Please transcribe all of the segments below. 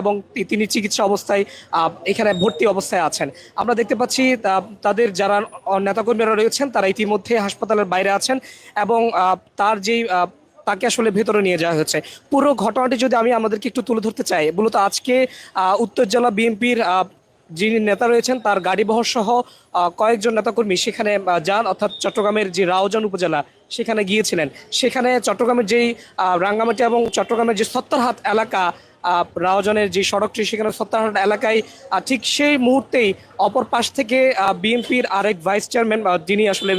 এবং তিনি চিকিৎসা অবস্থায় এখানে ভর্তি অবস্থায় আছেন। আমরা দেখতে পাচ্ছি তাদের যারা নেতাকর্মীরা রয়েছেন, তারা ইতিমধ্যে হাসপাতালের বাইরে আছেন এবং তার যেই তাকে আসলে ভেতরে নিয়ে যাওয়া হয়েছে। পুরো ঘটনাটি যদি আমি আমাদেরকে একটু তুলে ধরতে চাই, মূলত আজকে উত্তর জেলা বিএনপির যিনি নেতা রয়েছেন, তার গাড়ি বহর সহ কয়েকজন নেতাকর্মী সেখানে যান, অর্থাৎ চট্টগ্রামের যে রাউজান উপজেলা, সেখানে গিয়েছিলেন। সেখানে চট্টগ্রামের যেই রাঙ্গামাটি এবং চট্টগ্রামের যে সত্তরহাট এলাকা আহ, রাউজানের যে সড়কটি সেখানে সত্যারহাট এলাকায় ঠিক সেই মুহূর্তেই অপর পাশ থেকে বিএনপির আরেক ভাইস চেয়ারম্যান যিনি আসলে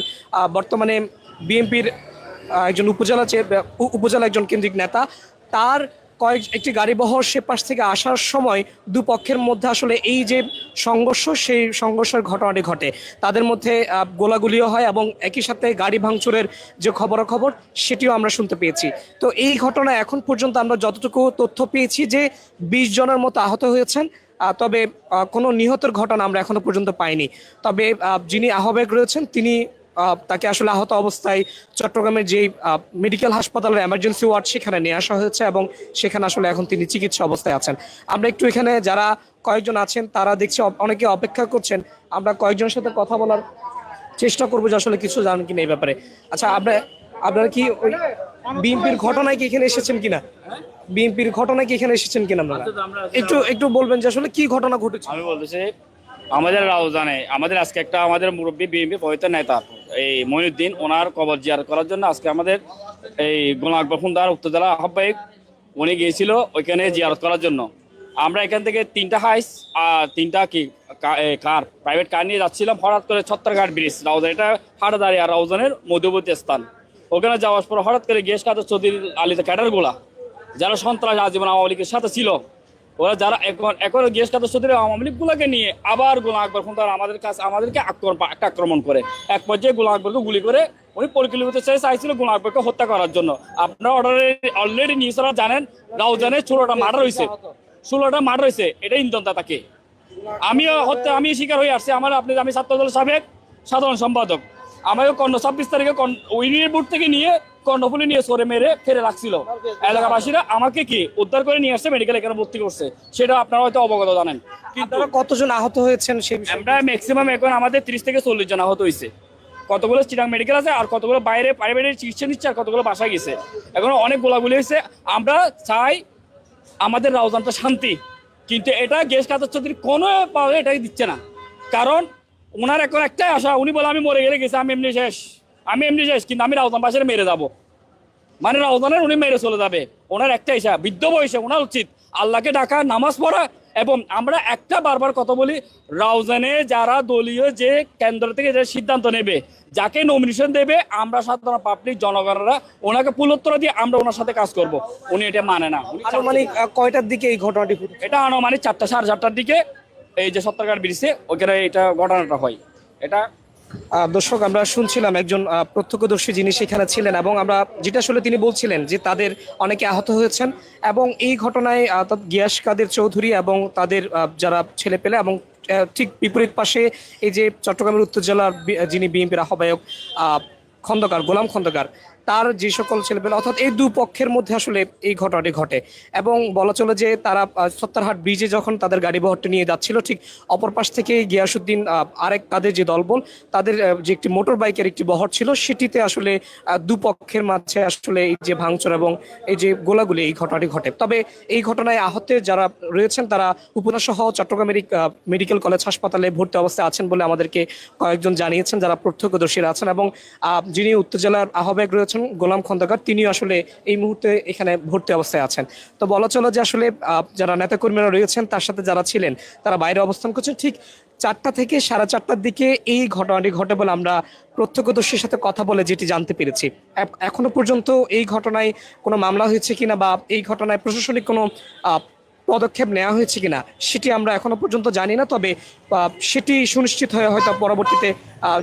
বর্তমানে বিএনপির একজন উপজেলা উপজেলা একজন কেন্দ্রিক নেতা তার কয়েক, একটি গাড়ি বহর সে পাশ থেকে আসার সময় দুপক্ষের মধ্যে আসলে এই যে সংঘর্ষ, সেই সংঘর্ষের ঘটনাটি ঘটে। তাদের মধ্যে গোলাগুলিও হয় এবং একই সাথে গাড়ি ভাঙচুরের যে খবরাখবর, সেটিও আমরা শুনতে পেয়েছি। তো এই ঘটনা এখন পর্যন্ত আমরা যতটুকু তথ্য পেয়েছি যে বিশ জনের মতো আহত হয়েছেন তবে কোনো নিহতের ঘটনা আমরা এখনও পর্যন্ত পাইনি। তবে যিনি আহ্বায়ক রয়েছেন, তিনি তাকে আসলে আহত অবস্থায় চট্টগ্রামের যে মেডিকেল হাসপাতালের এমার্জেন্সি ওয়ার্ড সেখানে নিয়ে আসা হয়েছে এবং সেখানে আসলে এখন তিনি চিকিৎসা অবস্থায় আছেন। আমরা একটু এখানে যারা কয়েকজন আছেন তারা দেখছি অনেকে অপেক্ষা করছেন। আমরা কয়েকজনের সাথে কথা বলার চেষ্টা করব যে আসলে কিছু জানেন কিনা এই ব্যাপারে। আচ্ছা আপনার আপনারা কি ওই বিএনপির ঘটনায় কি এখানে এসেছেন কিনা? বিএনপির ঘটনায় কি এখানে এসেছেন কিনা আপনারা? একটু একটু বলবেন যে আসলে কি ঘটনা ঘটেছে? আমি বলতেছি আমাদের রাউজানে আমাদের আজকে একটা আমাদের মুরব্বী বিএনপি পবিত্র নেতা। এই মঈনুদ্দিন ওনার কবর জিয়ার করার জন্য আজকে আমাদের এই আকবর খুন্দার উপজেলা আহ্বায়ক উনি গিয়েছিল ওইখানে জিয়ারত করার জন্য। আমরা এখান থেকে তিনটা হাইস আর তিনটা কি কার প্রাইভেট কার নিয়ে যাচ্ছিলাম, হঠাৎ করে ছত্তরঘাট ব্রিজ, রাউজান, এটা হাটাদারি আর রাউজানের মধ্যবর্তী স্থান। ওখানে যাওয়ার পর হঠাৎ করে গেস কাদের চৌধুরী আলিতে ক্যাডারগুলা, যারা সন্ত্রাস আজীবন আওয়ামী লীগের সাথে ছিল ওরা যারা এখন এখন গেস কাদের চৌধুরী আওয়ামী লীগগুলোকে নিয়ে আবার গোলাম আকবর খুন আমাদের কাছে আমাদেরকে আক্রমণ করে। এক পর্যায়ে গোলাম আকবরকে গুলি করে উনি পরিকল্পিত চেয়ে চাইছিল গোলাম আকবরকে হত্যা করার জন্য। আপনারা অর্ডারে অলরেডি নিউজরা জানেন, রাউজানে ষোলোটা মার্ডার হয়েছে। ষোলোটা মার্ডার হয়েছে এটা ইন্ধন তাকে। আমিও হত্যা আমি শিকার হয়ে আসছি। আমার আপনি আমি ছাত্রদল সাবেক সাধারণ সম্পাদক। আমাকে কর্ণ ছাব্বিশ তারিখে উইনির বুট থেকে নিয়ে কর্ণফুলি নিয়ে সরে মেরে ফেরে রাখছিল। এলাকাবাসীরা আমাকে কি উদ্ধার করে নিয়ে আসছে মেডিকেল এখানে ভর্তি করছে? সেটা আপনারা হয়তো অবগত জানেন। কিন্তু কতজন আহত হয়েছেন সেই আমরা ম্যাক্সিমাম এখন আমাদের ত্রিশ থেকে চল্লিশ জন আহত হয়েছে। কতগুলো চিরাং মেডিকেল আছে আর কতগুলো বাইরে প্রাইভেটের চিকিৎসা নিচ্ছে আর কতগুলো বাসা গেছে। এখন অনেক গোলাগুলি হয়েছে। আমরা চাই আমাদের রাউজানটা শান্তি। কিন্তু এটা গ্যাস কাতার চৌধুরী কোনো পাওয়া এটাই দিচ্ছে না। কারণ ওনার এখন একটাই আশা উনি বলে আমি মরে গেলে গেছে আমি এমনি শেষ। আমি এমনি শেষ কিন্তু আমি রাউজান পাশে মেরে যাব। মানে রাউজানের উনি মেরে চলে যাবে। ওনার একটা ইচ্ছা বৃদ্ধ বয়সে ওনার উচিত আল্লাহকে ডাকা নামাজ পড়া এবং আমরা একটা বারবার কথা বলি রাউজানে যারা দলীয় যে কেন্দ্র থেকে যে সিদ্ধান্ত নেবে যাকে নমিনেশন দেবে আমরা সাধারণ পাবলিক জনগণরা ওনাকে পুলোত্তর দিয়ে আমরা ওনার সাথে কাজ করব। উনি এটা মানে না আনুমানিক কয়টার দিকে এই ঘটনাটি এটা আনুমানিক চারটা সাড়ে চারটার দিকে এই যে সত্তরঘাট ব্রিজে ওখানে এটা ঘটনাটা হয়। এটা দর্শক, আমরা শুনছিলাম একজন প্রত্যক্ষদর্শী যিনি সেখানে ছিলেন এবং আমরা যেটা আসলে তিনি বলছিলেন যে তাদের অনেকে আহত হয়েছেন এবং এই ঘটনায় গিয়াস কাদের চৌধুরী এবং তাদের যারা ছেলে পেলে এবং ঠিক বিপরীত পাশে এই যে চট্টগ্রামের উত্তর জেলার যিনি বিএনপির আহ্বায়ক খন্দকার, গোলাম খন্দকার তার যে সকল ছেলেপেলে, অর্থাৎ এই দুপক্ষের মধ্যে আসলে এই ঘটনাটি ঘটে। এবং বলা চলে যে তারা সত্তরহাট ব্রিজে যখন তাদের গাড়ি বহরটি নিয়ে যাচ্ছিল, ঠিক অপর পাশ থেকে গিয়াসুদ্দিন আরেক তাদের যে দলবল, তাদের যে একটি মোটর বাইকের একটি বহর ছিল, সেটিতে আসলে দুপক্ষের মাঝে আসলে এই যে ভাঙচুর এবং এই যে গোলাগুলি, এই ঘটনাটি ঘটে। তবে এই ঘটনায় আহতের যারা রয়েছেন, তারা উপজেলা সহ চট্টগ্রামের মেডিকেল কলেজ হাসপাতালে ভর্তি অবস্থায় আছেন বলে আমাদেরকে কয়েকজন জানিয়েছেন, যারা প্রত্যক্ষদর্শীরা আছেন এবং যিনি উত্তর জেলার আহ্বায়ক রয়েছেন গোলাম খন্দকার, তিনিও আসলে এই মুহূর্তে এখানে ভর্তি অবস্থায় আছেন। তো বলা চলো যে আসলে যারা নেতাকর্মীরা রয়েছেন, তার সাথে যারা ছিলেন, তারা বাইরে অবস্থান করছেন। ঠিক চারটা থেকে সাড়ে চারটার দিকে এই ঘটনাটি ঘটে বলে আমরা প্রত্যক্ষদর্শীর সাথে কথা বলে যেটি জানতে পেরেছি। এখনও পর্যন্ত এই ঘটনায় কোনো মামলা হয়েছে কিনা বা এই ঘটনায় প্রশাসনিক কোনো পদক্ষেপ নেওয়া হয়েছে কিনা সেটি আমরা এখনও পর্যন্ত জানি না, তবে সেটি সুনিশ্চিত হয়ে হয়তো পরবর্তীতে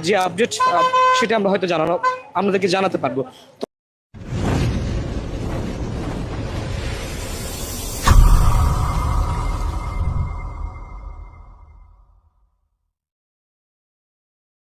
যে আপডেট সেটি আমরা হয়তো জানানো আপনাদেরকে জানাতে পারব।